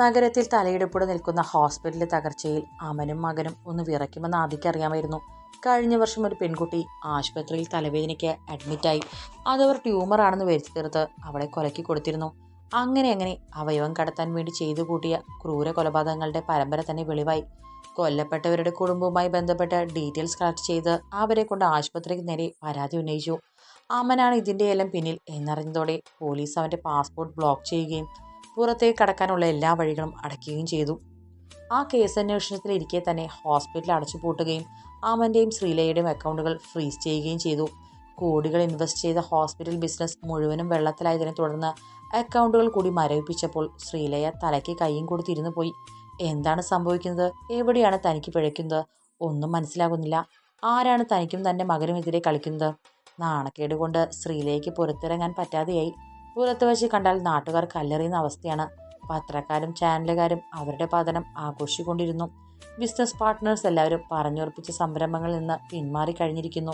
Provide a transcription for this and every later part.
നഗരത്തിൽ തലയെടുപ്പോടെ നിൽക്കുന്ന ഹോസ്പിറ്റലിലെ തകർച്ചയിൽ അമനും മകനും ഒന്ന് വിറയ്ക്കുമെന്ന് ആദ്യക്കറിയാമായിരുന്നു കഴിഞ്ഞ വർഷം ഒരു പെൺകുട്ടി ആശുപത്രിയിൽ തലവേദനയ്ക്ക് അഡ്മിറ്റായി. അതവർ ട്യൂമറാണെന്ന് വരുത്തി തീർത്ത് അവളെ കൊലക്കി കൊടുത്തിരുന്നു. അങ്ങനെ അങ്ങനെ അവയവം കടത്താൻ വേണ്ടി ചെയ്തു കൂട്ടിയ ക്രൂര കൊലപാതകങ്ങളുടെ പരമ്പര തന്നെ വെളിവായി. കൊല്ലപ്പെട്ടവരുടെ കുടുംബവുമായി ബന്ധപ്പെട്ട ഡീറ്റെയിൽസ് കളക്ട് ചെയ്ത് അവരെ കൊണ്ട് ആശുപത്രിക്ക് നേരെ പരാതി ഉന്നയിച്ചു. അമനാണ് ഇതിന്റെ എല്ലാം പിന്നിൽ എന്നറിഞ്ഞതോടെ പോലീസ് അവന്റെ പാസ്പോർട്ട് ബ്ലോക്ക് ചെയ്യുകയും പുറത്തേക്ക് കടക്കാനുള്ള എല്ലാ വഴികളും അടയ്ക്കുകയും ചെയ്തു. ആ കേസ് അന്വേഷണത്തിലിരിക്കെ തന്നെ ഹോസ്പിറ്റൽ അടച്ചുപൂട്ടുകയും ആമന്റെയും ശ്രീലയുടെയും അക്കൗണ്ടുകൾ ഫ്രീസ് ചെയ്യുകയും ചെയ്തു. കോടികൾ ഇൻവെസ്റ്റ് ചെയ്ത ഹോസ്പിറ്റൽ ബിസിനസ് മുഴുവനും വെള്ളത്തിലായതിനെ തുടർന്ന് അക്കൗണ്ടുകൾ കൂടി മരവിപ്പിച്ചപ്പോൾ ശ്രീലയ തലയ്ക്ക് കൈയും കൊടുത്തിരുന്നു പോയി. എന്താണ് സംഭവിക്കുന്നത്? എവിടെയാണ് തനിക്ക് പിഴയ്ക്കുന്നത്? ഒന്നും മനസ്സിലാകുന്നില്ല. ആരാണ് തനിക്കും തന്റെ മകനുമെതിരെ കളിക്കുന്നത്? നാണക്കേട് കൊണ്ട് ശ്രീലയ്ക്ക് പുറത്തിറങ്ങാൻ പറ്റാതെയായി. പുറത്ത് വെച്ച് കണ്ടാൽ നാട്ടുകാർ കല്ലെറിയുന്ന അവസ്ഥയാണ്. പത്രക്കാരും ചാനലുകാരും അവരുടെ പതനം ആഘോഷിക്കൊണ്ടിരുന്നു. ബിസിനസ് പാർട്ട്നേഴ്സ് എല്ലാവരും പറഞ്ഞുറപ്പിച്ച സംരംഭങ്ങളിൽ നിന്ന് പിന്മാറി കഴിഞ്ഞിരിക്കുന്നു.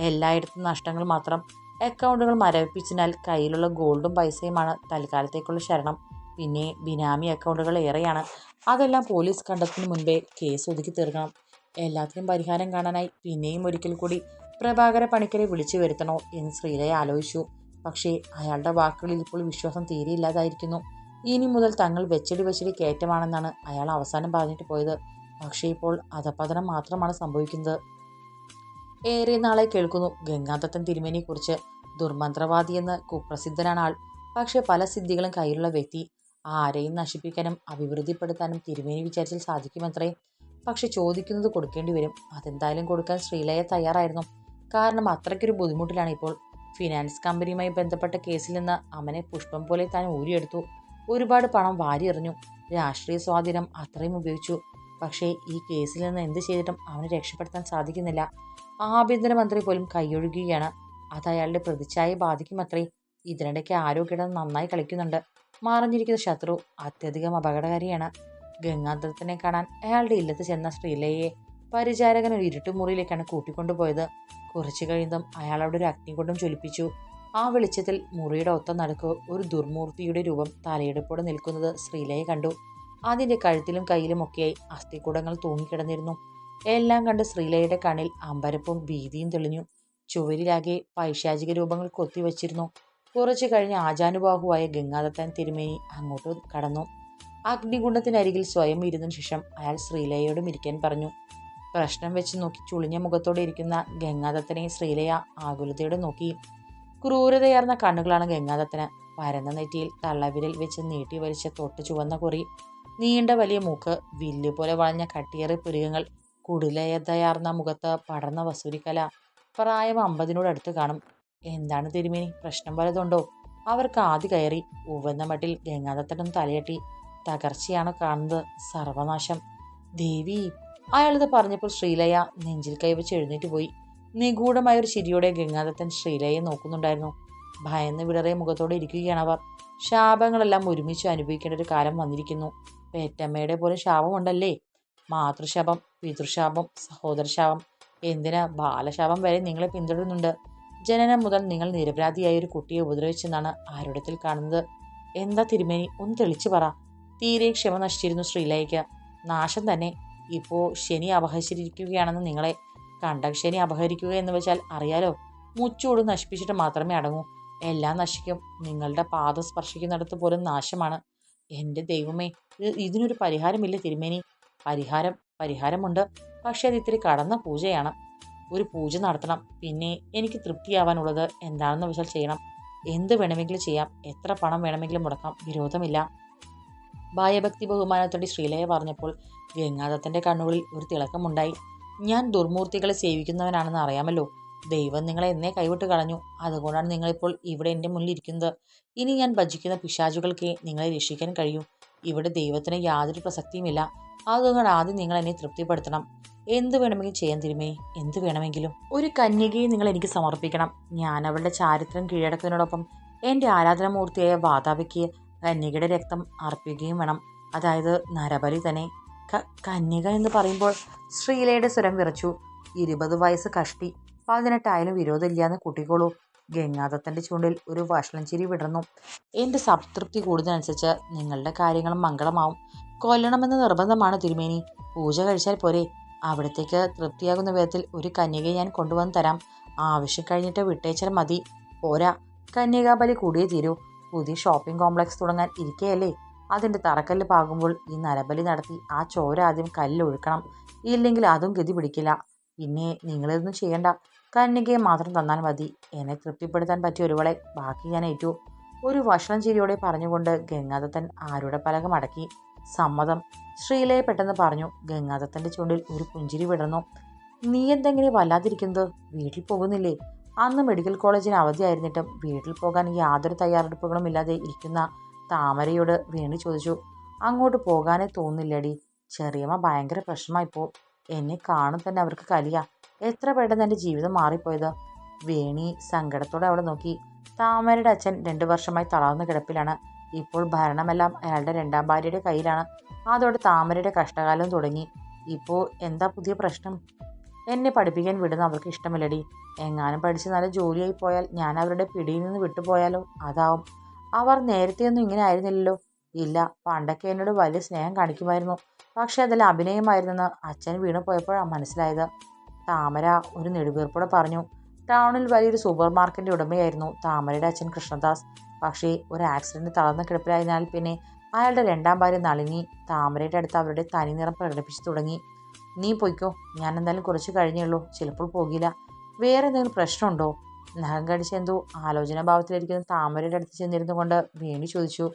എല്ലായിടത്തും നഷ്ടങ്ങൾ മാത്രം. അക്കൗണ്ടുകൾ മരവിപ്പിച്ചതിനാൽ കയ്യിലുള്ള ഗോൾഡും പൈസയുമാണ് തൽക്കാലത്തേക്കുള്ള ശരണം. പിന്നെ ബിനാമി അക്കൗണ്ടുകൾ ഏറെയാണ്. അതെല്ലാം പോലീസ് കണ്ടെത്തുന്നതിന് മുൻപേ കേസ് ഒതുക്കി തീർക്കണം. എല്ലാത്തിനും പരിഹാരം കാണാനായി പിന്നെയും ഒരിക്കൽ കൂടി പ്രഭാകര പണിക്കരെ വിളിച്ചു വരുത്തണോ എന്ന് ശ്രീലയ ആലോചിച്ചു. പക്ഷേ അയാളുടെ വാക്കുകളിൽ ഇപ്പോൾ വിശ്വാസം തീരെയില്ലാതായിരിക്കുന്നു. ഇനി മുതൽ തങ്ങൾ വെച്ചടി വെച്ചടി കയറ്റമാണെന്നാണ് അയാൾ അവസാനം പറഞ്ഞിട്ട് പോയത്. പക്ഷേ ഇപ്പോൾ അധപതനം മാത്രമാണ് സംഭവിക്കുന്നത്. ഏറെ നാളെ കേൾക്കുന്നു ഗംഗാദത്തൻ തിരുമേനിയെക്കുറിച്ച്. ദുർമന്ത്രവാദിയെന്ന് കുപ്രസിദ്ധനാണ് ആൾ. പക്ഷേ പല സിദ്ധികളും കയ്യിലുള്ള വ്യക്തി. ആരെയും നശിപ്പിക്കാനും അഭിവൃദ്ധിപ്പെടുത്താനും തിരുമേനി വിചാരിച്ചാൽ സാധിക്കുമത്രേ. പക്ഷെ ചോദിക്കുന്നത് കൊടുക്കേണ്ടി വരും. അതെന്തായാലും കൊടുക്കാൻ ശ്രീലയ തയ്യാറായിരുന്നു. കാരണം അത്രയ്ക്കൊരു ബുദ്ധിമുട്ടിലാണ് ഇപ്പോൾ ഫിനാൻസ് കമ്പനിയുമായി ബന്ധപ്പെട്ട കേസിൽ നിന്ന് അമനെ പുഷ്പം പോലെ താൻ ഊരിയെടുത്തു. ഒരുപാട് പണം വാരിയെറിഞ്ഞു. രാഷ്ട്രീയ സ്വാധീനം അത്രയും ഉപയോഗിച്ചു. പക്ഷേ ഈ കേസിൽ നിന്ന് എന്ത് ചെയ്തിട്ടും അവനെ രക്ഷപ്പെടുത്താൻ സാധിക്കുന്നില്ല. ആഭ്യന്തരമന്ത്രി പോലും കൈയൊഴുകുകയാണ്. അത് അയാളുടെ പ്രതിച്ഛായ ബാധിക്കുമത്രേ. ഇതിനിടയ്ക്ക് ആരോ കിടന്ന് നന്നായി കളിക്കുന്നുണ്ട്. മറഞ്ഞിരിക്കുന്ന ശത്രു അത്യധികം അപകടകാരിയാണ്. ഗംഗാധരത്തിനെ കാണാൻ അയാളുടെ ഇല്ലത്ത് ചെന്ന ശ്രീലയെ പരിചാരകൻ ഒരു ഇരുട്ടുമുറിയിലേക്കാണ് കൂട്ടിക്കൊണ്ടുപോയത്. കുറച്ചു കഴിയുമ്പം അയാൾ അവിടെ ഒരു അഗ്നികുണ്ടം ജ്വലിപ്പിച്ചു. ആ വെളിച്ചത്തിൽ മുറിയുടെ ഒത്ത നടുക്ക് ഒരു ദുർമൂർത്തിയുടെ രൂപം തലയെടുപ്പോടെ നിൽക്കുന്നത് ശ്രീലയെ കണ്ടു. അതിന്റെ കഴുത്തിലും കയ്യിലും ഒക്കെയായി അസ്ഥികൂടങ്ങൾ തൂങ്ങിക്കിടന്നിരുന്നു. എല്ലാം കണ്ട് ശ്രീലയുടെ കണ്ണിൽ അമ്പരപ്പും ഭീതിയും തെളിഞ്ഞു. ചുവരിലാകെ പൈശാചിക രൂപങ്ങൾ കൊത്തിവച്ചിരുന്നു. കുറച്ചു കഴിഞ്ഞ് ആചാനുബാഹുവായ ഗംഗാദത്തൻ തിരുമേനി അങ്ങോട്ട് കടന്നു. അഗ്നികുണ്ടത്തിനരികിൽ സ്വയം ഇരുന്ന ശേഷം അയാൾ ശ്രീലയോടും ഇരിക്കാൻ പറഞ്ഞു. പ്രശ്നം വെച്ച് നോക്കി ചുളിഞ്ഞ മുഖത്തോടെ ഇരിക്കുന്ന ഗംഗാദത്തനെ ശ്രീലയ ആകുലതയോടെ നോക്കി. ക്രൂരതയാർന്ന കണ്ണുകളാണ് ഗംഗാദത്തന്. പരന്ന നെറ്റിയിൽ തള്ളവിരൽ വെച്ച് നീട്ടി വലിച്ച തൊട്ട് ചുവന്ന കുറി. നീണ്ട വലിയ മൂക്ക് വില്ലുപോലെ വളഞ്ഞ കട്ടിയേറി പുരുകങ്ങൾ കുടിലയതയാർന്ന മുഖത്ത് പടർന്ന വസൂരിക്കല. പ്രായം അമ്പതിനോട് അടുത്ത് കാണും. എന്താണ് തിരുമേനി? പ്രശ്നം വലതുണ്ടോ അവർക്ക് ആദ്യ കയറി ഉവന്ന മട്ടിൽ ഗംഗാദത്തനും തലയട്ടി. തകർച്ചയാണ് കാണുന്നത് സർവനാശം. ദേവി അയാളിത് പറഞ്ഞപ്പോൾ ശ്രീലയ നെഞ്ചിൽ കൈവച്ച് എഴുന്നേറ്റ് പോയി. നിഗൂഢമായ ഒരു ചിരിയോടെ ഗംഗാദത്തൻ ശ്രീലയെ നോക്കുന്നുണ്ടായിരുന്നു. ഭയന്ന് വിടറിയ മുഖത്തോടെ ഇരിക്കുകയാണ് അവർ. ശാപങ്ങളെല്ലാം ഒരുമിച്ച് അനുഭവിക്കേണ്ട ഒരു കാലം വന്നിരിക്കുന്നു. പേറ്റമ്മയുടെ പോലെ ശാപമുണ്ടല്ലേ? മാതൃശാപം പിതൃശാപം സഹോദരശാപം. എന്തിനാ ബാലശാപം വരെ നിങ്ങളെ പിന്തുടരുന്നുണ്ട്? ജനനം മുതൽ നിങ്ങൾ നിരപരാധിയായ ഒരു കുട്ടിയെ ഉപദ്രവിച്ചെന്നാണ് ആരുടത്തിൽ കാണുന്നത്. എന്താ തിരുമേനി? ഒന്ന് തെളിച്ചു പറ. തീരെ ക്ഷമ നശിച്ചിരുന്നു ശ്രീലയ്ക്ക് നാശം തന്നെ. ഇപ്പോൾ ശനി അപഹരിച്ചിരിക്കുകയാണെന്ന് നിങ്ങളെ കണ്ട ശനി അപഹരിക്കുക എന്ന് വെച്ചാൽ അറിയാലോ മുച്ചൂട് നശിപ്പിച്ചിട്ട് മാത്രമേ അടങ്ങൂ. എല്ലാം നശിക്കും. നിങ്ങളുടെ പാദം സ്പർശിക്കുന്നിടത്ത് പോലും നാശമാണ്. എന്റെ ദൈവമേ ഇതിനൊരു പരിഹാരമില്ല തിരുമേനി. പരിഹാരം പരിഹാരമുണ്ട്. പക്ഷേ അത് ഇത്തിരി കടന്ന പൂജയാണ്. ഒരു പൂജ നടത്തണം. പിന്നെ എനിക്ക് തൃപ്തിയാവാനുള്ളത് എന്താണെന്ന് വെച്ചാൽ ചെയ്യണം. എന്ത് വേണമെങ്കിലും ചെയ്യാം. എത്ര പണം വേണമെങ്കിലും മുടക്കാം. വിരോധമില്ല. ഭയഭക്തി ബഹുമാനത്തോടെ ശ്രീലയ പറഞ്ഞപ്പോൾ ഗംഗാദത്തന്റെ കണ്ണുകളിൽ ഒരു തിളക്കമുണ്ടായി. ഞാൻ ദുർമൂർത്തികളെ സേവിക്കുന്നവനാണെന്ന് അറിയാമല്ലോ. ദൈവം നിങ്ങളെ എന്നെ കൈവിട്ട് കളഞ്ഞു. അതുകൊണ്ടാണ് നിങ്ങളിപ്പോൾ ഇവിടെ എന്റെ മുന്നിൽ ഇരിക്കുന്നത് ഇനി ഞാൻ ഭജിക്കുന്ന പിശാചുകൾക്ക് നിങ്ങളെ രക്ഷിക്കാൻ കഴിയും. ഇവിടെ ദൈവത്തിന് യാതൊരു പ്രസക്തിയുമില്ല. അതുകൊണ്ട് ആദ്യം നിങ്ങൾ എന്നെ തൃപ്തിപ്പെടുത്തണം. എന്ത് വേണമെങ്കിലും ചെയ്യാൻ തിരുമേ. എന്ത് വേണമെങ്കിലും. ഒരു കന്യകയെ നിങ്ങൾ എനിക്ക് സമർപ്പിക്കണം. ഞാൻ അവളുടെ ചാരിത്രം കീഴടക്കുന്നതിനോടൊപ്പം എന്റെ ആരാധനാമൂർത്തിയായ വാതാപിക്ക് കന്യകയുടെ രക്തം അർപ്പിക്കുകയും വേണം. അതായത് നരബലി തന്നെ കന്യക എന്ന് പറയുമ്പോൾ ശ്രീലയുടെ സ്വരം വിറച്ചു. ഇരുപത് വയസ്സ് കഷ്ടി. പതിനെട്ടായാലും വിരോധമില്ലാന്ന് കൂട്ടിക്കോളൂ. ഗംഗാദത്തന്റെ ചൂണ്ടിൽ ഒരു വഷളം ചിരി വിടർന്നു. എന്റെ സംതൃപ്തി കൂടുന്നതനുസരിച്ച് നിങ്ങളുടെ കാര്യങ്ങളും മംഗളമാവും. കൊല്ലണമെന്ന് നിർബന്ധമാണ് തിരുമേനി. പൂജ കഴിച്ചാൽ പോരെ. അവിടത്തേക്ക് തൃപ്തിയാകുന്ന വിധത്തിൽ ഒരു കന്യകയെ ഞാൻ കൊണ്ടുവന്ന് തരാം. ആവശ്യം കഴിഞ്ഞിട്ട് വിട്ടേച്ചാൽ മതി. പോരാ. കന്യകാബലി കൂടിയേ തീരൂ. പുതിയ ഷോപ്പിംഗ് കോംപ്ലക്സ് തുടങ്ങാൻ ഇരിക്കുകയല്ലേ അതിന്റെ തറക്കല്ല് പാകുമ്പോൾ ഈ നരബലി നടത്തി ആ ചോര ആദ്യം കല്ലിലൊഴുക്കണം ഇല്ലെങ്കിൽ അതും ഗതി പിടിക്കില്ല. പിന്നെ നിങ്ങളിതൊന്നും ചെയ്യണ്ട. കന്യകയെ മാത്രം തന്നാൽ മതി. എന്നെ തൃപ്തിപ്പെടുത്താൻ പറ്റിയ ഒരുവളെ ബാക്കി ഞാൻ ഏറ്റു. ഒരു വഷളം ചിരിയോടെ പറഞ്ഞുകൊണ്ട് ഗംഗാദത്തൻ ആരുടെ പലക മടക്കി. സമ്മതം. ശ്രീലയെ പെട്ടെന്ന് പറഞ്ഞു ഗംഗാദത്തന്റെ ചുണ്ടിൽ ഒരു പുഞ്ചിരി വിടർന്നു. നീ എന്തെങ്ങനെ വല്ലാതിരിക്കുന്നത്? വീട്ടിൽ പോകുന്നില്ലേ? അന്ന് മെഡിക്കൽ കോളേജിന് അവധിയായിരുന്നിട്ടും വീട്ടിൽ പോകാൻ യാതൊരു തയ്യാറെടുപ്പുകളും ഇല്ലാതെ ഇരിക്കുന്ന താമരയോട് വേണി ചോദിച്ചു. അങ്ങോട്ട് പോകാനേ തോന്നില്ലടി. ചെറിയമ്മ ഭയങ്കര പ്രശ്നമായിപ്പോ എന്നെ കാണും തന്നെ അവർക്ക് കലിയ. എത്ര പെട്ടെന്ന് എന്റെ ജീവിതം മാറിപ്പോയത്? വേണി സങ്കടത്തോടെ അവളെ നോക്കി. താമരയുടെ അച്ഛൻ രണ്ടു വർഷമായി തളർന്ന കിടപ്പിലാണ്. ഇപ്പോൾ ഭരണമെല്ലാം അയാളുടെ രണ്ടാം ഭാര്യയുടെ കയ്യിലാണ്. അതോടെ താമരയുടെ കഷ്ടകാലം തുടങ്ങി. ഇപ്പോൾ എന്താ പുതിയ പ്രശ്നം? എന്നെ പഠിപ്പിക്കാൻ വിടുന്ന അവർക്ക് ഇഷ്ടമില്ലടി. എങ്ങാനും പഠിച്ച് നല്ല ജോലിയായി പോയാൽ ഞാൻ അവരുടെ പിടിയിൽ നിന്ന് വിട്ടുപോയാലോ? അതാവും. അവർ നേരത്തെയൊന്നും ഇങ്ങനെ ആയിരുന്നില്ലല്ലോ. ഇല്ല പണ്ടൊക്കെ എന്നോട് വലിയ സ്നേഹം കാണിക്കുമായിരുന്നു. പക്ഷേ അതിൽ അഭിനയമായിരുന്നെന്ന് അച്ഛൻ വീണു പോയപ്പോഴാണ് മനസ്സിലായത്. താമര ഒരു നെടുവീർപ്പോടെ പറഞ്ഞു ടൗണിൽ വലിയൊരു സൂപ്പർ മാർക്കറ്റിന്റെ ഉടമയായിരുന്നു താമരയുടെ അച്ഛൻ കൃഷ്ണദാസ്. പക്ഷേ ഒരു ആക്സിഡന്റ് തളർന്ന കിടപ്പിലായതിനാൽ പിന്നെ അയാളുടെ രണ്ടാം ഭാര്യ നളിനി താമരയുടെ അടുത്ത് അവരുടെ തനി നിറം പ്രകടിപ്പിച്ചു തുടങ്ങി. നീ പൊയ്ക്കോ. ഞാൻ എന്തായാലും കുറച്ച് കഴിഞ്ഞുള്ളൂ ചിലപ്പോൾ പോകില്ല. വേറെ എന്തെങ്കിലും പ്രശ്നമുണ്ടോ? നഖം കടിച്ച് എന്തോ ആലോചനാ ഭാവത്തിലിരിക്കുന്ന താമരയുടെ അടുത്ത് ചെന്നിരുന്നു കൊണ്ട് വേണി ചോദിച്ചു.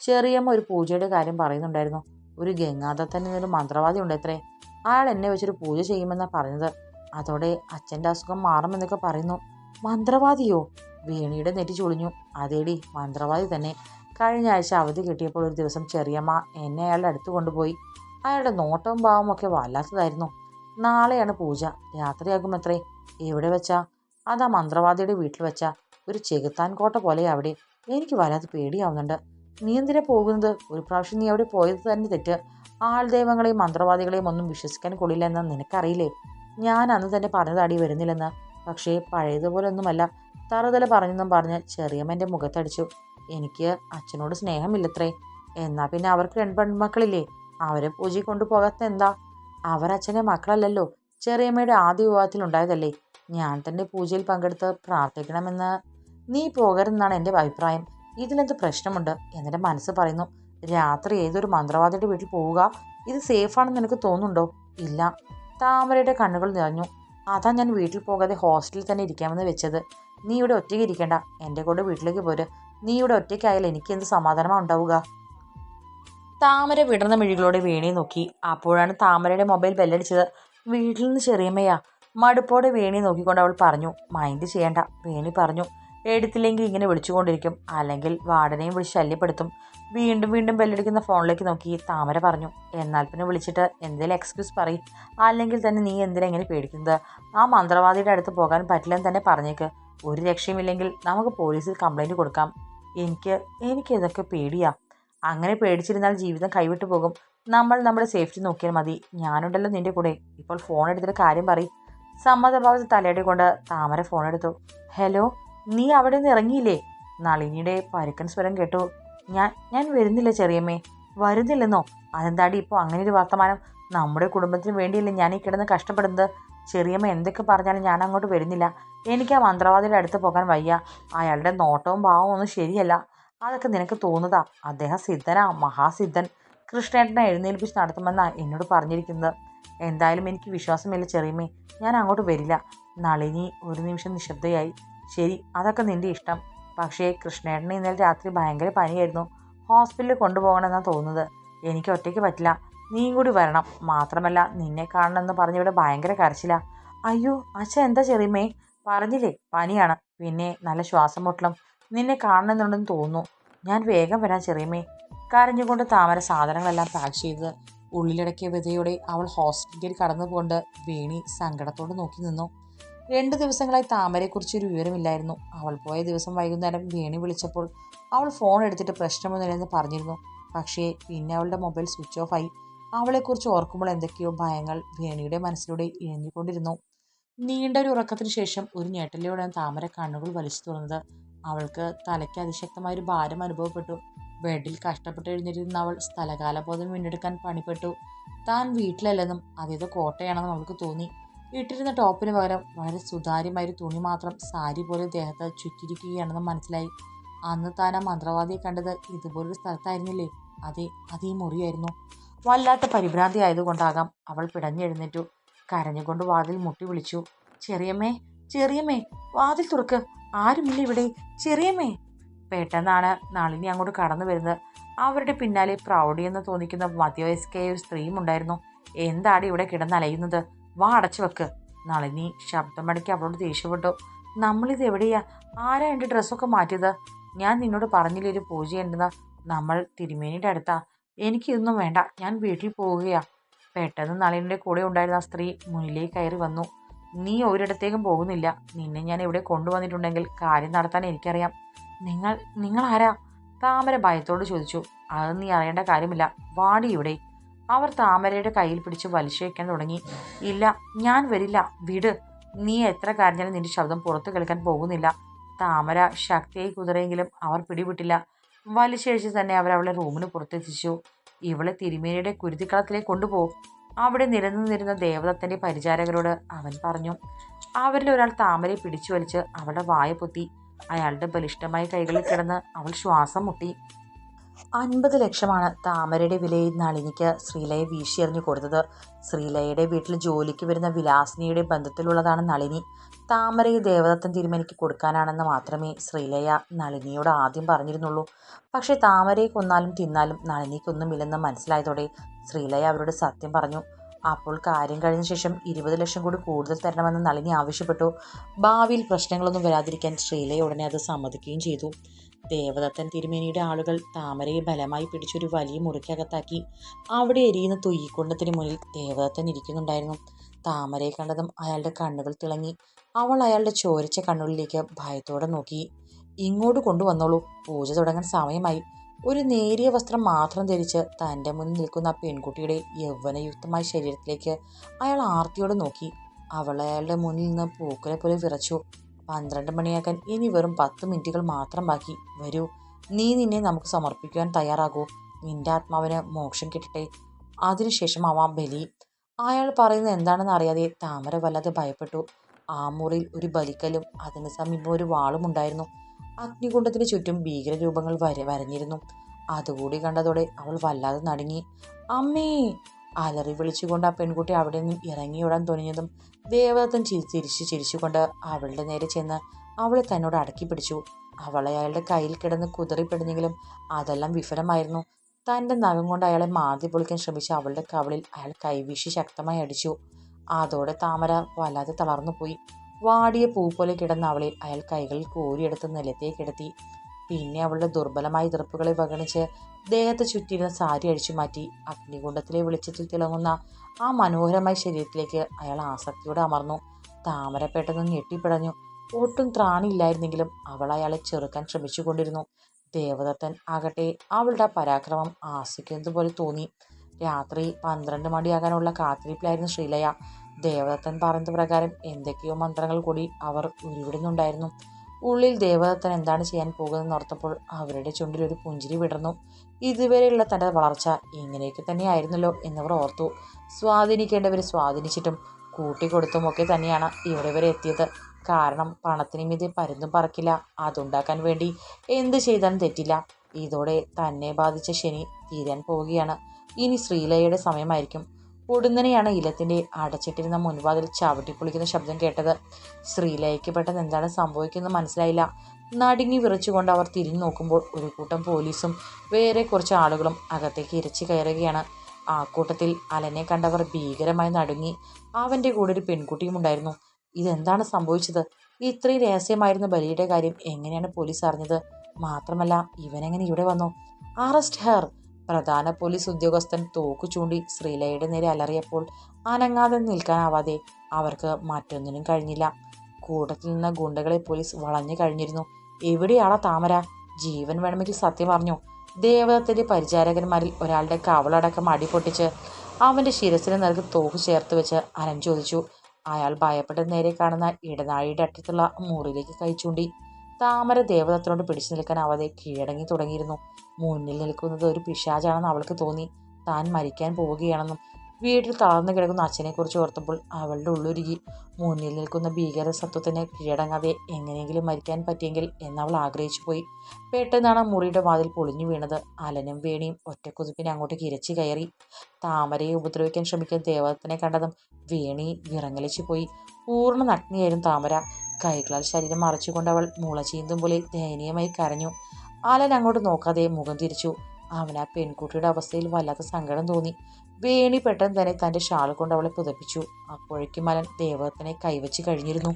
ചെറിയമ്മ ഒരു പൂജയുടെ കാര്യം പറയുന്നുണ്ടായിരുന്നു. ഒരു ഗംഗാദത്തൻ ഒരു മന്ത്രവാദി ഉണ്ടത്രേ. അയാൾ എന്നെ വെച്ചൊരു പൂജ ചെയ്യുമെന്നാണ് പറഞ്ഞത്. അതോടെ അച്ഛന്റെ അസുഖം മാറുമെന്നൊക്കെ പറയുന്നു. മന്ത്രവാദിയോ? വേണിയുടെ നെറ്റി ചൊളിഞ്ഞു. അതേടി മന്ത്രവാദി തന്നെ. കഴിഞ്ഞ ആഴ്ച അവധി കിട്ടിയപ്പോൾ ഒരു ദിവസം ചെറിയമ്മ എന്നെ അയാളുടെ അടുത്ത് കൊണ്ടുപോയി. അയാളുടെ നോട്ടവും ഭാവവും ഒക്കെ വല്ലാത്തതായിരുന്നു. നാളെയാണ് പൂജ. രാത്രിയാകുമത്രേ എവിടെ വെച്ചാ? അതാ മന്ത്രവാദിയുടെ വീട്ടിൽ വെച്ചാ. ഒരു ചെകുത്താൻ കോട്ട പോലെ അവിടെ. എനിക്ക് വല്ലാത്ത പേടിയാവുന്നുണ്ട്. നീ എന്തിനാ പോകുന്നത്? ഒരു പ്രാവശ്യം നീ അവിടെ പോയത് തന്നെ തെറ്റ്. ആൾ ദൈവങ്ങളെയും മന്ത്രവാദികളെയും ഒന്നും വിശ്വസിക്കാൻ കൊള്ളില്ലെന്ന് നിനക്കറിയില്ലേ? ഞാൻ അന്ന് തന്നെ പറഞ്ഞതാടി വരുന്നില്ലെന്ന്. പക്ഷേ പഴയതുപോലെ ഒന്നുമല്ല തറുതല പറഞ്ഞെന്നും പറഞ്ഞ് ചെറിയമ്മന്റെ മുഖത്തടിച്ചു. എനിക്ക് അച്ഛനോട് സ്നേഹമില്ലത്രേ. എന്നാൽ പിന്നെ അവർക്ക് രണ്ട് പെൺമക്കളില്ലേ? അവരെ പൂജയിൽ കൊണ്ടുപോകാത്ത എന്താ? അവർ അച്ഛന്റെ മക്കളല്ലല്ലോ. ചെറിയമ്മയുടെ ആദ്യ വിവാഹത്തിൽ ഉണ്ടായതല്ലേ ഞാൻ തന്നെ പൂജയിൽ പങ്കെടുത്ത് പ്രാർത്ഥിക്കണമെന്ന്. നീ പോകരുതെന്നാണ് എന്റെ അഭിപ്രായം. ഇതിലെന്ത് പ്രശ്നമുണ്ട്? എന്നെ മനസ്സ് പറയുന്നു രാത്രി ഏതൊരു മന്ത്രവാദിയുടെ വീട്ടിൽ പോവുക? ഇത് സേഫാണെന്ന് എനിക്ക് തോന്നുന്നുണ്ടോ? ഇല്ല. താമരയുടെ കണ്ണുകൾ നിറഞ്ഞു. അതാ ഞാൻ വീട്ടിൽ പോകാതെ ഹോസ്റ്റലിൽ തന്നെ ഇരിക്കാമെന്ന് വെച്ചത്. നീ ഇവിടെ ഒറ്റയ്ക്ക് ഇരിക്കേണ്ട. എന്റെ കൂടെ വീട്ടിലേക്ക് പോര്. നീ ഇവിടെ ഒറ്റയ്ക്കായാൽ എനിക്ക് എന്ത് സമാധാനമാണ് ഉണ്ടാവുക? താമര വിടർന്ന മിഴികളോടെ വേണി നോക്കി. അപ്പോഴാണ് താമരയുടെ മൊബൈൽ ബെല്ലടിച്ചത്. വീട്ടിൽ നിന്ന് ചെറിയമ്മയാ. മടുപ്പോടെ വേണി നോക്കിക്കൊണ്ട് അവൾ പറഞ്ഞു മൈൻഡ് ചെയ്യണ്ട വേണി പറഞ്ഞു. എടുത്തില്ലെങ്കിൽ ഇങ്ങനെ വിളിച്ചുകൊണ്ടിരിക്കും. അല്ലെങ്കിൽ വാർഡനെയും വിളിച്ച് ശല്യപ്പെടുത്തും. വീണ്ടും വീണ്ടും ബെല്ലടിക്കുന്ന ഫോണിലേക്ക് നോക്കി താമര പറഞ്ഞു. എന്നാൽ പിന്നെ വിളിച്ചിട്ട് എന്തെങ്കിലും എക്സ്ക്യൂസ് പറയും. അല്ലെങ്കിൽ തന്നെ നീ എന്തിനാ ഇങ്ങനെ പേടിക്കുന്നത്? ആ മന്ത്രവാദിയുടെ അടുത്ത് പോകാൻ പറ്റില്ലെന്ന് തന്നെ പറഞ്ഞേക്ക്. ഒരു രക്ഷയുമില്ലെങ്കിൽ നമുക്ക് പോലീസിൽ കംപ്ലൈന്റ് കൊടുക്കാം. എനിക്ക് എനിക്ക് ഇതൊക്കെ പേടിയാ. അങ്ങനെ പേടിച്ചിരുന്നാൽ ജീവിതം കൈവിട്ടു പോകും. നമ്മൾ നമ്മുടെ സേഫ്റ്റി നോക്കിയാൽ മതി. ഞാനുണ്ടല്ലോ നിന്റെ കൂടെ. ഇപ്പോൾ ഫോൺ എടുത്തിട്ട് കാര്യം പറയും. സമ്മതഭാവത്ത് തലയടി കൊണ്ട് താമര ഫോൺ എടുത്തു. ഹലോ നീ അവിടെ നിന്ന് ഇറങ്ങിയില്ലേ? നളിനിയുടെ പരുക്കൻ സ്വരം കേട്ടു. ഞാൻ ഞാൻ വരുന്നില്ല ചെറിയമ്മേ. വരുന്നില്ലെന്നോ? അതെന്താടി ഇപ്പോൾ അങ്ങനെ ഒരു വർത്തമാനം? നമ്മുടെ കുടുംബത്തിന് വേണ്ടിയല്ലേ ഞാൻ ഈ കിടന്ന് കഷ്ടപ്പെടുന്നത്? ചെറിയമ്മ എന്തൊക്കെ പറഞ്ഞാലും ഞാൻ അങ്ങോട്ട് വരുന്നില്ല. എനിക്ക് ആ മന്ത്രവാദിയുടെ അടുത്ത് പോകാൻ വയ്യ. അയാളുടെ നോട്ടവും ഭാവവും ഒന്നും ശരിയല്ല. അതൊക്കെ നിനക്ക് തോന്നുന്നതാ? അദ്ദേഹം സിദ്ധനാ മഹാസിദ്ധൻ. കൃഷ്ണേട്ടനെ എഴുന്നേൽപ്പിച്ച് നടത്തുമെന്നാണ് എന്നോട് പറഞ്ഞിരിക്കുന്നത്. എന്തായാലും എനിക്ക് വിശ്വാസമില്ല ചെറിയമേ ഞാൻ അങ്ങോട്ട് വരില്ല. നളിനി ഒരു നിമിഷം നിശബ്ദയായി. ശരി അതൊക്കെ നിന്റെ ഇഷ്ടം. പക്ഷേ കൃഷ്ണേട്ടന് ഇന്നലെ രാത്രി ഭയങ്കര പനിയായിരുന്നു. ഹോസ്പിറ്റലിൽ കൊണ്ടുപോകണമെന്നാണ് തോന്നുന്നത്. എനിക്ക് ഒറ്റയ്ക്ക് പറ്റില്ല. നീയും കൂടി വരണം. മാത്രമല്ല നിന്നെ കാണണമെന്ന് പറഞ്ഞിവിടെ ഭയങ്കര കരച്ചില്ല അയ്യോ അച്ഛൻ എന്താ ചെറിയമേ പറഞ്ഞില്ലേ പനിയാണ്. പിന്നെ നല്ല ശ്വാസം മുട്ടലും. നിന്നെ കാണണമെന്നുണ്ടെന്ന് തോന്നുന്നു. ഞാൻ വേഗം വരാൻ ചെറിയമ്മേ. കരഞ്ഞുകൊണ്ട് താമര സാധനങ്ങളെല്ലാം പാക്ക് ചെയ്ത് ഉള്ളിലടക്കിയ വിധയോടെ അവൾ ഹോസ്പിറ്റലിൽ കടന്നുകൊണ്ട് വേണി സങ്കടത്തോടെ നോക്കി നിന്നു. രണ്ട് ദിവസങ്ങളായി താമരയെക്കുറിച്ച് ഒരു വിവരമില്ലായിരുന്നു. അവൾ പോയ ദിവസം വൈകുന്നേരം വേണി വിളിച്ചപ്പോൾ അവൾ ഫോൺ എടുത്തിട്ട് പ്രശ്നമൊന്നുമില്ലെന്ന് പറഞ്ഞിരുന്നു. പക്ഷേ പിന്നെ അവളുടെ മൊബൈൽ സ്വിച്ച് ഓഫ് ആയി. അവളെക്കുറിച്ച് ഓർക്കുമ്പോൾ എന്തൊക്കെയോ ഭയങ്ങൾ വേണിയുടെ മനസ്സിലൂടെ ഇഴഞ്ഞുകൊണ്ടിരുന്നു. നീണ്ട ഒരു ഉറക്കത്തിന് ശേഷം ഒരു ഞെട്ടലോടെയാണ് താമര കണ്ണുകൾ വലിച്ചു തുറന്നത്. അവൾക്ക് തലയ്ക്ക് അതിശക്തമായൊരു ഭാരം അനുഭവപ്പെട്ടു. ബെഡിൽ കഷ്ടപ്പെട്ട് എഴുന്നേറ്റിരുന്ന അവൾ സ്ഥലകാലബോധം വീണ്ടെടുക്കാൻ പണിപ്പെട്ടു. താൻ വീട്ടിലല്ലെന്നും അതേത് കോട്ടയാണെന്നും അവൾക്ക് തോന്നി. ഇട്ടിരുന്ന ടോപ്പിന് പകരം വളരെ സുതാര്യമായൊരു തുണി മാത്രം സാരി പോലെ ദേഹത്ത് ചുറ്റിരിക്കുകയാണെന്ന് മനസ്സിലായി. അന്ന് താൻ ആ മന്ത്രവാദിയെ കണ്ടത് ഇതുപോലൊരു സ്ഥലത്തായിരുന്നില്ലേ? അതെ അതേ മുറിയായിരുന്നു. വല്ലാത്ത പരിഭ്രാന്തി ആയതുകൊണ്ടാകാം അവൾ പിടഞ്ഞെഴുന്നേറ്റു. കരഞ്ഞുകൊണ്ട് വാതിൽ മുട്ടി വിളിച്ചു. ചെറിയമ്മേ ചെറിയമ്മേ വാതിൽ തുറക്ക്. ആരുമില്ല ഇവിടെ. ചെറിയമ്മേ. പെട്ടെന്നാണ് നളിനി അങ്ങോട്ട് കടന്നു വരുന്നത്. അവരുടെ പിന്നാലെ പ്രൗഢി എന്ന് തോന്നിക്കുന്ന മധ്യവയസ്കയായ ഒരു സ്ത്രീയും ഉണ്ടായിരുന്നു. എന്താണ് ഇവിടെ കിടന്നലയുന്നത്? വാ അടച്ചു വെക്ക്. നളിനി ശബ്ദമടക്കി അവളോട് ദേഷ്യപ്പെട്ടു. നമ്മളിത് എവിടെയാ? ആരാ എന്റെ ഡ്രസ്സൊക്കെ മാറ്റിയത്? ഞാൻ നിന്നോട് പറഞ്ഞില്ലേ ഒരു പൂജ ഉണ്ടെന്ന് നമ്മൾ തിരുമേനിയുടെ അടുത്താ. എനിക്കിതൊന്നും വേണ്ട. ഞാൻ വീട്ടിൽ പോവുകയാ. പെട്ടെന്ന് നളിനിയുടെ കൂടെ ഉണ്ടായിരുന്ന സ്ത്രീ മുന്നിലേക്ക് കയറി വന്നു. നീ ഒരിടത്തേക്കും പോകുന്നില്ല. നിന്നെ ഞാൻ ഇവിടെ കൊണ്ടുവന്നിട്ടുണ്ടെങ്കിൽ കാര്യം നടത്താൻ എനിക്കറിയാം. നിങ്ങൾ നിങ്ങൾ ആരാ താമര ഭയത്തോട് ചോദിച്ചു. അത് നീ അറിയേണ്ട കാര്യമില്ല. വാടി ഇവിടെ. അവർ താമരയുടെ കയ്യിൽ പിടിച്ച് വലിച്ചു വയ്ക്കാൻ തുടങ്ങി. ഇല്ല ഞാൻ വരില്ല. വിട്. നീ എത്ര കരഞ്ഞാലും നിന്റെ ശബ്ദം പുറത്തു കേൾക്കാൻ പോകുന്നില്ല. താമര ശക്തിയായി കുതിരെയെങ്കിലും അവർ പിടിവിട്ടില്ല. വലിച്ചഴിച്ച് തന്നെ അവർ അവളെ റൂമിന് പുറത്തെത്തിച്ചു. ഇവളെ തിരുമേനിയുടെ കുരുതിക്കളത്തിലേക്ക് കൊണ്ടുപോകും അവിടെ നിലനിന്നിരുന്ന ദേവദത്തന്റെ പരിചാരകരോട് അവൻ പറഞ്ഞു അവരിൽ ഒരാൾ താമരയെ പിടിച്ചു വലിച്ച് അവളുടെ വായ പൊത്തി അയാളുടെ ബലിഷ്ഠമായ കൈകളിൽ കിടന്ന് അവൾ ശ്വാസം മുട്ടി. അൻപത് ലക്ഷമാണ് താമരയുടെ വിലയിൽ നളിനിക്ക് ശ്രീലയെ വീശിയെറിഞ്ഞു കൊടുത്തത്. ശ്രീലയുടെ വീട്ടിൽ ജോലിക്ക് വരുന്ന വിലാസിനിയുടെ ബന്ധത്തിലുള്ളതാണ് നളിനി. താമരയെ ദേവദത്തൻ തിരുമേനിക്ക് കൊടുക്കാനാണെന്ന് മാത്രമേ ശ്രീലയ നളിനിയോട് ആദ്യം പറഞ്ഞിരുന്നുള്ളൂ. പക്ഷേ താമരയെ കൊന്നാലും തിന്നാലും നളിനിക്കൊന്നുമില്ലെന്ന് മനസ്സിലായതോടെ ശ്രീലയ അവരോട് സത്യം പറഞ്ഞു. അപ്പോൾ കാര്യം കഴിഞ്ഞ ശേഷം ഇരുപത് ലക്ഷം കൂടി കൂടുതൽ തരണമെന്ന് നളിനി ആവശ്യപ്പെട്ടു. ഭാവിയിൽ പ്രശ്നങ്ങളൊന്നും വരാതിരിക്കാൻ ശ്രീലയ ഉടനെ അത് സമ്മതിക്കുകയും ചെയ്തു. ദേവദത്തൻ തിരുമേനിയുടെ ആളുകൾ താമരയെ ബലമായി പിടിച്ചൊരു വലിയ മുറിക്കകത്താക്കി അവിടെ എരിയുന്ന തൊയ്യിക്കൊണ്ടത്തിന് മുന്നിൽ ദേവദത്തൻ ഇരിക്കുന്നുണ്ടായിരുന്നു. താമരയെ കണ്ടതും അയാളുടെ കണ്ണുകൾ തിളങ്ങി. അവൾ അയാളുടെ ചോരിച്ച കണ്ണുകളിലേക്ക് ഭയത്തോടെ നോക്കി. ഇങ്ങോട്ട് കൊണ്ടുവന്നോളൂ. പൂജ തുടങ്ങാൻ സമയമായി. ഒരു നേരിയ വസ്ത്രം മാത്രം ധരിച്ച് തന്റെ മുന്നിൽ നിൽക്കുന്ന ആ പെൺകുട്ടിയുടെ യൗവനയുക്തമായ ശരീരത്തിലേക്ക് അയാൾ ആർത്തിയോടെ നോക്കി. അവൾ അയാളുടെ മുന്നിൽ നിന്ന് പൂക്കളെ പോലെ വിറച്ചു. പന്ത്രണ്ട് മണിയാക്കാൻ ഇനി വെറും പത്ത് മിനിറ്റുകൾ മാത്രം ബാക്കി. വരൂ. നീ നിന്നെ നമുക്ക് സമർപ്പിക്കുവാൻ തയ്യാറാകൂ. നിന്റെ ആത്മാവിന് മോക്ഷം കിട്ടട്ടെ. അതിനുശേഷം ആവാം ബലി. അയാൾ പറയുന്നത് എന്താണെന്ന് അറിയാതെ താമര വല്ലാതെ ഭയപ്പെട്ടു. ആ മുറിയിൽ ഒരു ബലിക്കലും അതിന് സമീപം ഒരു വാളും ഉണ്ടായിരുന്നു. അഗ്നികുണ്ഡത്തിന് ചുറ്റും ഭീകരരൂപങ്ങൾ വര വരഞ്ഞിരുന്നു. അതുകൂടി കണ്ടതോടെ അവൾ വല്ലാതെ നടുങ്ങി. അമ്മേ! അലറി വിളിച്ചുകൊണ്ട് ആ പെൺകുട്ടി അവിടെ നിന്നും ഇറങ്ങിയോടാൻ തുനിഞ്ഞതും ദേവദത്തൻ തിരിച്ച് ചിരിച്ചു ചിരിച്ചുകൊണ്ട് അവളുടെ നേരെ ചെന്ന് അവളെ തന്നോട് അടക്കി പിടിച്ചു. അവളെ അയാളുടെ കയ്യിൽ കിടന്ന് കുതിറിപ്പിടിഞ്ഞെങ്കിലും അതെല്ലാം വിഫലമായിരുന്നു. തന്റെ നഖം കൊണ്ട് അയാളെ മാതി പൊളിക്കാൻ ശ്രമിച്ച അവളുടെ കവളിൽ അയാൾ കൈവീശി ശക്തമായി അടിച്ചു. അതോടെ താമര വല്ലാതെ തളർന്നു പോയി. വാടിയ പൂ പോലെ കിടന്ന അവളെ അയാൾ കൈകളിൽ കോരിയെടുത്ത് നിലത്തേക്ക് പിന്നെ അവളുടെ ദുർബലമായ എതിർപ്പുകളെ വഗണിച്ച് ദേഹത്ത് ചുറ്റിയിരുന്ന സാരി അഴിച്ചു മാറ്റി അഗ്നികുണ്ഡത്തിലെ വെളിച്ചത്തിൽ തിളങ്ങുന്ന ആ മനോഹരമായ ശരീരത്തിലേക്ക് അയാൾ ആസക്തിയോടെ അമർന്നു. താമര പെട്ടെന്ന് ഞെട്ടിപ്പിടഞ്ഞു. ഒട്ടും ത്രാണിയില്ലായിരുന്നെങ്കിലും അവൾ അയാളെ ചെറുക്കാൻ ശ്രമിച്ചുകൊണ്ടിരുന്നു. ദേവദത്തൻ ആകട്ടെ അവളുടെ പരാക്രമം ആസ്വദിക്കുന്നത് പോലെ തോന്നി. രാത്രി പന്ത്രണ്ട് മണിയാകാനുള്ള കാത്തിരിപ്പിലായിരുന്നു ശ്രീലയ. ദേവദത്തൻ പറഞ്ഞത് പ്രകാരം എന്തൊക്കെയോ മന്ത്രങ്ങൾ കൂടി അവർ ഉരുവിടുന്നുണ്ടായിരുന്നു. ഉള്ളിൽ ദേവദത്തൻ എന്താണ് ചെയ്യാൻ പോകുന്നതെന്ന് ഓർത്തപ്പോൾ അവരുടെ ചുണ്ടിൽ ഒരു പുഞ്ചിരി വിടർന്നു. ഇതുവരെയുള്ള തന്റെ വളർച്ച ഇങ്ങനെയൊക്കെ തന്നെയായിരുന്നല്ലോ എന്നവർ ഓർത്തു. സ്വാധീനിക്കേണ്ടവർ സ്വാധീനിച്ചിട്ടും കൂട്ടിക്കൊടുത്തുമൊക്കെ തന്നെയാണ് ഇവിടെ വരെ എത്തിയത്. കാരണം പണത്തിന് മീതെ പരുന്നും പറക്കില്ല. അതുണ്ടാക്കാൻ വേണ്ടി എന്ത് ചെയ്താലും തെറ്റില്ല. ഇതോടെ തന്നെ ബാധിച്ച ശനി തീരാൻ പോവുകയാണ്. ഇനി ശ്രീലയുടെ സമയമായിരിക്കും. ഉടുന്നനെയാണ് ഇലത്തിന്റെ അടച്ചിട്ടിരുന്ന മുൻവാതിൽ ചവിട്ടിപ്പൊളിക്കുന്ന ശബ്ദം കേട്ടത്. ശ്രീലയ്ക്ക് പെട്ടെന്ന് എന്താണ് സംഭവിക്കുന്നത് മനസ്സിലായില്ല. നടുങ്ങി വിറച്ചുകൊണ്ട് അവർ തിരിഞ്ഞു നോക്കുമ്പോൾ ഒരു കൂട്ടം പോലീസും വേറെ കുറച്ച് ആളുകളും അകത്തേക്ക് ഇരച്ചു കയറുകയാണ്. ആ കൂട്ടത്തിൽ അലനെ കണ്ടവർ ഭീകരമായി നടുങ്ങി. അവന്റെ കൂടെ ഒരു പെൺകുട്ടിയും ഉണ്ടായിരുന്നു. ഇതെന്താണ് സംഭവിച്ചത്? ഇത്രയും രഹസ്യമായിരുന്ന ബലിയുടെ കാര്യം എങ്ങനെയാണ് പോലീസ് അറിഞ്ഞത്? മാത്രമല്ല ഇവനെങ്ങനെ ഇവിടെ വന്നു? അറസ്റ്റ് ഹെർ പ്രധാന പോലീസ് ഉദ്യോഗസ്ഥൻ തോക്കു ചൂണ്ടി ശ്രീലയുടെ നേരെ അലറിയപ്പോൾ അനങ്ങാതെ നിൽക്കാനാവാതെ അവർക്ക് മറ്റൊന്നിനും കഴിഞ്ഞില്ല. കൂട്ടത്തിൽ നിന്ന ഗുണ്ടകളെ പോലീസ് വളഞ്ഞു കഴിഞ്ഞിരുന്നു. എവിടെയാളാ താമര? ജീവൻ വേണമെങ്കിൽ സത്യം പറഞ്ഞു ദേവതത്തിന്റെ പരിചാരകന്മാരിൽ ഒരാളുടെ കവളടക്കം അടിപൊട്ടിച്ച് അവന്റെ ശിരസിന് നൽകി തോക്ക് ചേർത്ത് വെച്ച് അനൻ ചോദിച്ചു. അയാൾ ഭയപ്പെട്ട് നേരെ കാണുന്ന ഇടനാഴിയുടെ അറ്റത്തുള്ള മുറിയിലേക്ക് കൈ ചൂണ്ടി. താമര ദേവദത്തിനോട് പിടിച്ചു നിൽക്കാൻ അവതെ കീഴടങ്ങി തുടങ്ങിയിരുന്നു. മുന്നിൽ നിൽക്കുന്നത് ഒരു പിശാചാണെന്ന് അവൾക്ക് തോന്നി. താൻ മരിക്കാൻ പോവുകയാണെന്നും വീട്ടിൽ തളർന്നു കിടക്കുന്ന അച്ഛനെക്കുറിച്ച് ഓർത്തപ്പോൾ അവളുടെ ഉള്ളുരുകി. മുന്നിൽ നിൽക്കുന്ന ഭീകര സത്വത്തിന് കീഴടങ്ങാതെ എങ്ങനെയെങ്കിലും മരിക്കാൻ പറ്റിയെങ്കിൽ എന്നവൾ ആഗ്രഹിച്ചു പോയി. പെട്ടെന്നാണ് മുറിയുടെ വാതിൽ പൊളിഞ്ഞു വീണത്. അലനും വേണിയും ഒറ്റക്കുതിപ്പിനെ അങ്ങോട്ട് കിരച്ചു കയറി. താമരയെ ഉപദ്രവിക്കാൻ ശ്രമിക്കുന്ന ദേവതത്തിനെ കണ്ടതും വേണി വിറങ്ങലിച്ചു പോയി. പൂർണ നഗ്നിയായിരുന്നു താമര. കൈകളാൽ ശരീരം മറച്ചുകൊണ്ട് അവൾ മുള ചീന്തും പോലെ ദയനീയമായി കരഞ്ഞു. ആലൻ അങ്ങോട്ട് നോക്കാതെ മുഖം തിരിച്ചു. അവൻ ആ പെൺകുട്ടിയുടെ അവസ്ഥയിൽ വല്ലാത്ത സങ്കടം തോന്നി. വേണി പെട്ടെന്ന് തന്നെ തന്റെ ഷാൾ കൊണ്ട് അവളെ പുതപ്പിച്ചു. അപ്പോഴേക്കും അലൻ ദേവത്തിനെ കൈവച്ച് കഴിഞ്ഞിരുന്നു.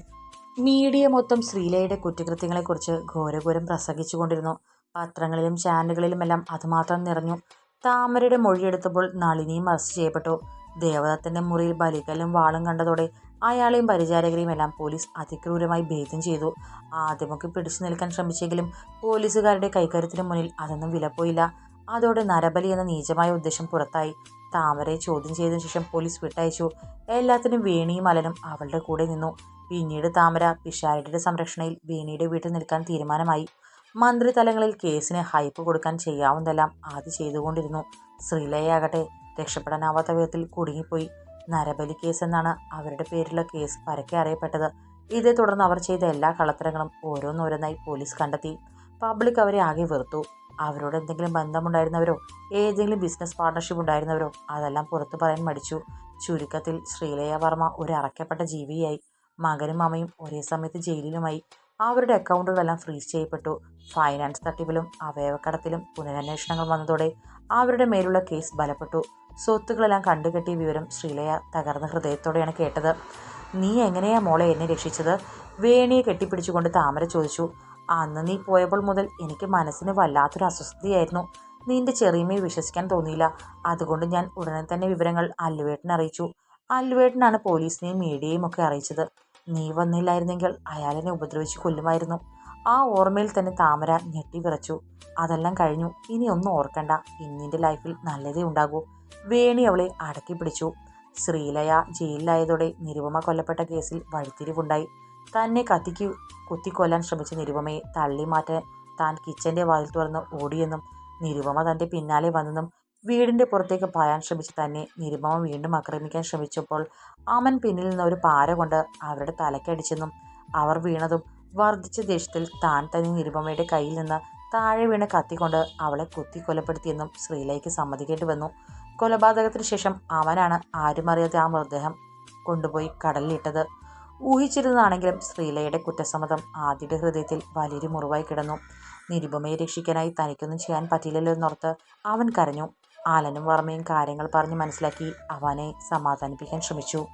മീഡിയ മൊത്തം ശ്രീലയുടെ കുറ്റകൃത്യങ്ങളെക്കുറിച്ച് ഘോരഘോരം പ്രസംഗിച്ചുകൊണ്ടിരുന്നു പത്രങ്ങളിലും ചാനലുകളിലുമെല്ലാം അതുമാത്രം നിറഞ്ഞു. താമരയുടെ മൊഴിയെടുത്തപ്പോൾ നളിനിയും അറസ്റ്റ് ചെയ്യപ്പെട്ടു. ദേവദത്തന്റെ മുറിയിൽ ബലികല്ലും വാളും കണ്ടതോടെ അയാളെയും പരിചാരകരെയും എല്ലാം പോലീസ് അതിക്രൂരമായി ഭേദം ചെയ്തു. ആദ്യമൊക്കെ പിടിച്ചു നിൽക്കാൻ ശ്രമിച്ചെങ്കിലും പോലീസുകാരുടെ കൈകാര്യത്തിന് മുന്നിൽ അതൊന്നും വിലപ്പോയില്ല. അതോടെ നരബലി എന്ന നീചമായ ഉദ്ദേശം പുറത്തായി. താമരയെ ചോദ്യം ചെയ്തതിനു ശേഷം പോലീസ് വിട്ടയച്ചു. എല്ലാത്തിനും വേണിയും അലനും അവളുടെ കൂടെ നിന്നു. പിന്നീട് താമര പിഷാരടിയുടെ സംരക്ഷണയിൽ വേണിയുടെ വീട്ടിൽ നിൽക്കാൻ തീരുമാനമായി. മന്ത്രിതലങ്ങളിൽ കേസിന് ഹൈപ്പ് കൊടുക്കാൻ ചെയ്യാവുന്നതെല്ലാം ആദ്യം ചെയ്തുകൊണ്ടിരുന്നു. ശ്രീലയാകട്ടെ രക്ഷപ്പെടാനാവാത്ത വിധത്തിൽ കുടുങ്ങിപ്പോയി. നരബലി കേസ് എന്നാണ് അവരുടെ പേരിലുള്ള കേസ് പരക്കെ അറിയപ്പെട്ടത്. ഇതേ തുടർന്ന് അവർ ചെയ്ത എല്ലാ കള്ളത്തരങ്ങളും ഓരോന്നോരോന്നായി പോലീസ് കണ്ടെത്തി. പബ്ലിക് അവരെ ആകെ വെറുത്തു. അവരോട് എന്തെങ്കിലും ബന്ധമുണ്ടായിരുന്നവരോ? ഏതെങ്കിലും ബിസിനസ് പാർട്ണർഷിപ്പ് ഉണ്ടായിരുന്നവരോ? അതെല്ലാം പുറത്തു പറയാൻ മടിച്ചു. ചുരുക്കത്തിൽ ശ്രീലയ വർമ്മ ഒരു അറക്കപ്പെട്ട ജീവിയായി. മകനും അമ്മയും ഒരേ സമയത്ത് ജയിലിലുമായി. അവരുടെ അക്കൗണ്ടുകളെല്ലാം ഫ്രീസ് ചെയ്യപ്പെട്ടു. ഫൈനാൻസ് തട്ടിപ്പിലും അവയവക്കടത്തിലും പുനരന്വേഷണങ്ങൾ വന്നതോടെ അവരുടെ മേലുള്ള കേസ് ബലപ്പെട്ടു. സ്വത്തുക്കളെല്ലാം കണ്ടുകെട്ടിയ വിവരം ശ്രീലയ തകർന്ന ഹൃദയത്തോടെയാണ് കേട്ടത്. നീ എങ്ങനെയാ മോളെ എന്നെ രക്ഷിച്ചത്? വേണിയെ കെട്ടിപ്പിടിച്ചുകൊണ്ട് താമര ചോദിച്ചു. അന്ന് നീ പോയപ്പോൾ മുതൽ എനിക്ക് മനസ്സിന് വല്ലാത്തൊരു അസ്വസ്ഥതയായിരുന്നു. നിന്റെ ചെറിയമ്മയെ വിശ്വസിക്കാൻ തോന്നിയില്ല. അതുകൊണ്ട് ഞാൻ ഉടനെ തന്നെ വിവരങ്ങൾ അല്ലുവേട്ടനെ അറിയിച്ചു. അല്ലുവേട്ടനാണ് പോലീസിനെയും മീഡിയയും ഒക്കെ അറിയിച്ചത്. നീ വന്നില്ലായിരുന്നെങ്കിൽ അയാളെന്നെ ഉപദ്രവിച്ച് കൊല്ലുമായിരുന്നു. ആ ഓർമ്മയിൽ തന്നെ താമര ഞെട്ടി വിറച്ചു. അതെല്ലാം കഴിഞ്ഞു. ഇനി ഒന്നും ഓർക്കണ്ട. ഇന്നിന്റെ ലൈഫിൽ നല്ലതേ ഉണ്ടാകൂ. വേണി അവളെ അടക്കി പിടിച്ചു. ശ്രീലയ ജയിലിലായതോടെ നിരുപമ കൊല്ലപ്പെട്ട കേസിൽ വഴിത്തിരിവുണ്ടായി. തന്നെ കത്തിക്ക് കുത്തിക്കൊല്ലാൻ ശ്രമിച്ച നിരുപമയെ തള്ളി മാറ്റാൻ താൻ കിച്ചന്റെ വാതിൽ തുറന്ന് ഓടിയെന്നും നിരുപമ തന്റെ പിന്നാലെ വന്നെന്നും വീടിന്റെ പുറത്തേക്ക് പായാൻ ശ്രമിച്ച് തന്നെ നിരുപമ വീണ്ടും ആക്രമിക്കാൻ ശ്രമിച്ചപ്പോൾ അമൻ പിന്നിൽ നിന്ന് ഒരു പാര കൊണ്ട് അവരുടെ തലക്കടിച്ചെന്നും അവർ വീണതും വർദ്ധിച്ച ദേഷ്യത്തിൽ താൻ തന്നെ നിരുപമയുടെ കയ്യിൽ നിന്ന് താഴെ വീണ് കത്തിക്കൊണ്ട് അവളെ കുത്തി കൊലപ്പെടുത്തിയെന്നും ശ്രീലയ്ക്ക് സമ്മതിക്കേണ്ടി വന്നു. കൊലപാതകത്തിന് ശേഷം അവനാണ് ആരും അറിയാതെ ആ മൃതദേഹം കൊണ്ടുപോയി കടലിലിട്ടത്. ഊഹിച്ചിരുന്നതാണെങ്കിലും ശ്രീലയുടെ കുറ്റസമ്മതം ആദ്യയുടെ ഹൃദയത്തിൽ വലിയൊരു മുറിവായി കിടന്നു. നിരുപമയെ രക്ഷിക്കാനായി തനിക്കൊന്നും ചെയ്യാൻ പറ്റില്ലല്ലോ എന്നോർത്ത് അവൻ കരഞ്ഞു. ആലനും വർമ്മയും കാര്യങ്ങൾ പറഞ്ഞ് മനസ്സിലാക്കി അവനെ സമാധാനിപ്പിക്കാൻ ശ്രമിച്ചു.